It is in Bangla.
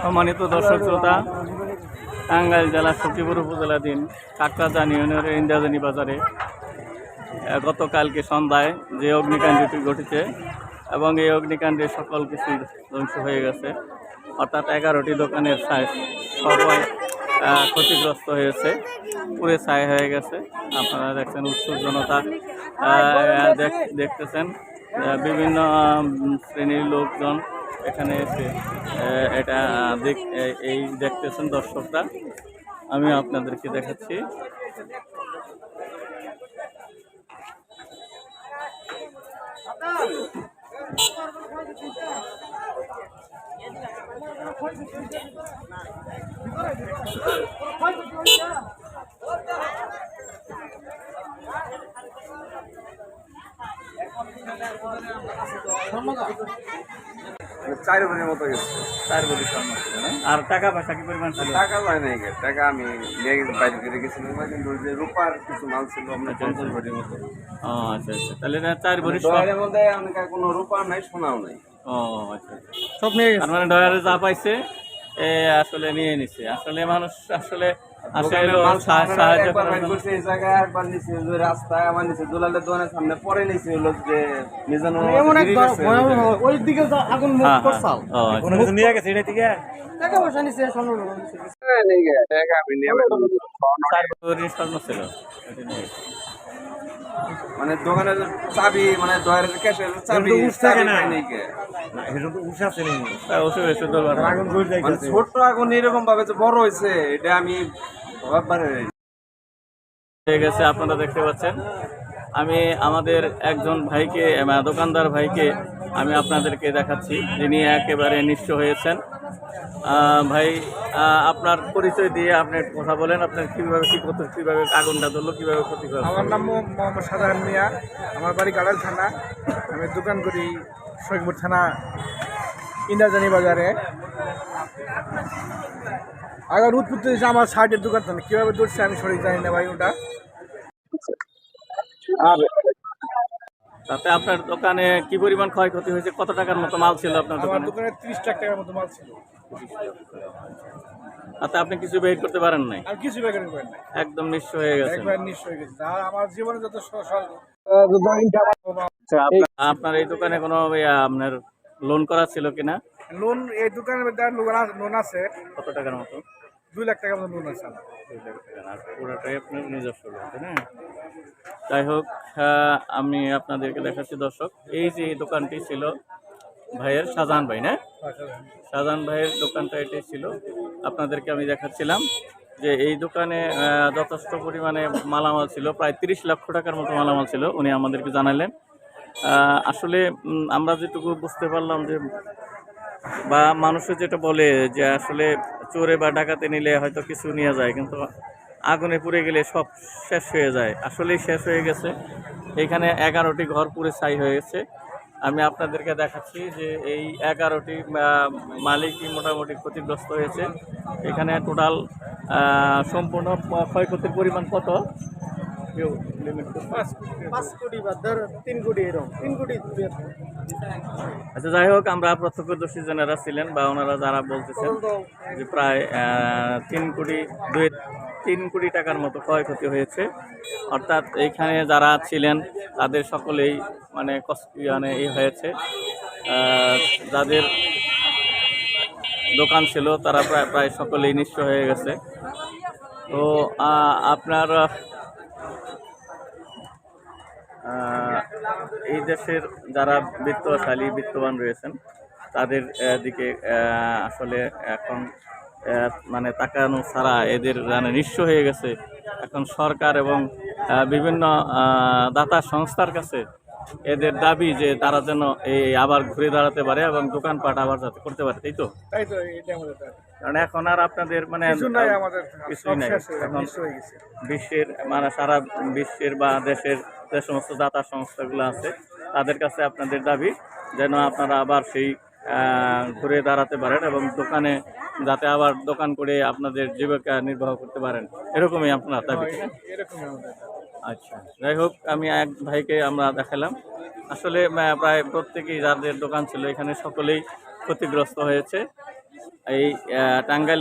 সম্মানিত দর্শক শ্রোতা, টাঙ্গাইল জেলার সখীপুর উপজেলাধীন কাকরাজান ইউনিয়নের ইন্দ্রাজানি বাজারে গতকালকে সন্ধ্যায় যে অগ্নিকাণ্ডটি ঘটেছে এবং এই অগ্নিকাণ্ডে সকল কিছু ধ্বংস হয়ে গেছে। অর্থাৎ এগারোটি দোকানের সাইজ সবাই ক্ষতিগ্রস্ত হয়েছে পুরে ছাই হয়ে গেছে। আপনারা দেখছেন উৎসুক জনতা দেখ- দেখতেছেন বিভিন্ন শ্রেণির লোকজন এখানে এসে এটা এই- দেখতেছেন দর্শকরা। আমি আপনাদেরকে দেখাচ্ছি। চার মতো গেছে চার না? আর টাকা পয়সা কি পরিমাণ ছিল? টাকা নাই টাকা আমি নিয়ে গেছি বাইরে করে গেছিলাম। কিন্তু যে রূপার কিছু মাল ছিল আপনার পঞ্চাশ ভরির মতো। আচ্ছা আচ্ছা। তাহলে চার মধ্যে অনেক কোনো রূপা নাই সোনাও নাই। ও আচ্ছা আচ্ছা। সব নিয়ে তার মানে ডয়ারে যা পাইছে এ আসলে নিয়ে নিছে। আসলে মানুষ আসলে ছিল। এটা নিয়ে গেছে। মানে দোকানের চাবি মানে দোয়ারের ক্যাশের চাবি চাবি না। আগুন মানে ছোট্ট আগুন এরকম ভাবে যে বড় হয়েছে এটা আমি ভাববারে হয়ে গেছে আপনারা দেখতে পাচ্ছেন। আমি আমাদের একজন ভাইকে দোকানদার ভাইকে আমি আপনাদেরকে দেখাচ্ছি। যিনি একেবারে নিঃস্ব হয়েছেন। ভাই আপনার পরিচয় দিয়ে আপনি কথা বলেন। আপনার কীভাবে কী করতে কীভাবে আগুনটা ধরলো কীভাবে ক্ষতি করল আমার নাম মোহাম্মদ সাধারণ মিয়া। আমার বাড়ি গাড়াল থানা। আমি দোকান করি শৈকপুর থানা ইন্দ্রাজানি বাজারে। আগার উৎপত্তি হয়েছে আমার শার্টের দোকান। থানা কীভাবে ধরছে আমি সঠিক জানি না ভাই ওটা। আর তাতে আপনার দোকানে কি পরিমাণ ক্ষয়ক্ষতি হয়েছে? কত টাকার মতো মাল ছিল আপনার দোকানে? দোকানে ত্রিশ লাখ টাকার মতো মাল ছিল। তাতে আপনি কিছু বের করতে পারেন নাই? আর কিছু বেকার করেন না একদম নিঃস্ব হয়ে গেছে একবার নিঃস্ব হয়ে গেছে। আর আমার জীবনে যত স- আপনার এই দোকানে কোনো আপনার লোন করা ছিল কিনা? লোন এই দোকানের মধ্যে লোন লোন আছে কত টাকার মতো? দুই লাখ টাকার মতো লোন আছে। দুই লাখ টাকা পুরোটাই আপনার নিজস্ব লোন তাই না? যাই হোক আহ, আমি আপনাদেরকে দেখাচ্ছি দর্শক। এই যে দোকানটি ছিল ভাইয়ের শাহজাহান ভাই না? শাহজাহান ভাইয়ের দোকানটা এটাই ছিল। আপনাদেরকে আমি দেখাচ্ছিলাম যে এই দোকানে যথেষ্ট পরিমাণে মালামাল ছিল। প্রায় তিরিশ লক্ষ টাকার মতো মালামাল ছিল উনি আমাদেরকে জানালেন। আসলে আমরা যেটুকু বুঝতে পারলাম যে বা মানুষে যেটা বলে যে আসলে চোরে বা ডাকাতে নিলে হয়তো কিছু নিয়ে যায় কিন্তু আগুনে পুড়ে গেলে সব শেষ হয়ে যায়। আসলেই শেষ হয়ে গেছে। এখানে এগারোটি ঘর পুরে ছাই হয়ে গেছে আমি আপনাদেরকে দেখাচ্ছি যে এই এগারোটি মালিকই মোটামুটি ক্ষতিগ্রস্ত হয়েছে। এখানে টোটাল সম্পূর্ণ ক্ষয়ক্ষতির পরিমাণ কত? কেউ limit করতে পারছে? পাঁচ কোটি বা ধর তিন কোটি এরকম তিন কোটি আচ্ছা যাই হোক আমরা প্রত্যক্ষদর্শী যারা ছিলেন বা ওনারা যারা বলতেছেন যে প্রায় তিন কোটি দুই তিন কোটি টাকার মতো ক্ষয়ক্ষতি হয়েছে অর্থাৎ এইখানে যারা ছিলেন তাদের সকলেই মানে কষ্ট মানে এই হয়েছে যাদের দোকান ছিল তারা প্রায় প্রায় সকলেই নিঃস্ব হয়ে গেছে তো আপনার এই দেশের যারা বিত্তশালী বিত্তবান রয়েছেন তাদের দিকে আসলে এখন মানে তাকানো ছাড়া এদের মানে নিঃস্ব হয়ে গেছে। এখন সরকার এবং বিভিন্ন দাতা সংস্থার কাছে এদের দাবি যে তারা যেন এই আবার ঘুরে দাঁড়াতে পারে এবং দোকানপাট আবার যাতে করতে পারে তাই তো? তাই তো। কারণ এখন আর আপনাদের মানে কিছু কিছুই নাই। এখন বিশ্বের মানে সারা বিশ্বের বা দেশের যে সমস্ত দাতা সংস্থাগুলো আছে তাদের কাছে আপনাদের দাবি যেন আপনারা আবার সেই ঘুরে দাঁড়াতে পারেন এবং দোকানে যাতে আবার দোকান করে আপনাদের জীবিকা নির্বাহ করতে পারেন। এরকমই আপনার দাবি। দাবি। আচ্ছা যাই হোক আমি এক ভাইকে আমরা দেখালাম। আসলে প্রায় প্রত্যেকেই যাদের দোকান ছিল এখানে সকলেই ক্ষতিগ্রস্ত হয়েছে। এই টাঙ্গাইল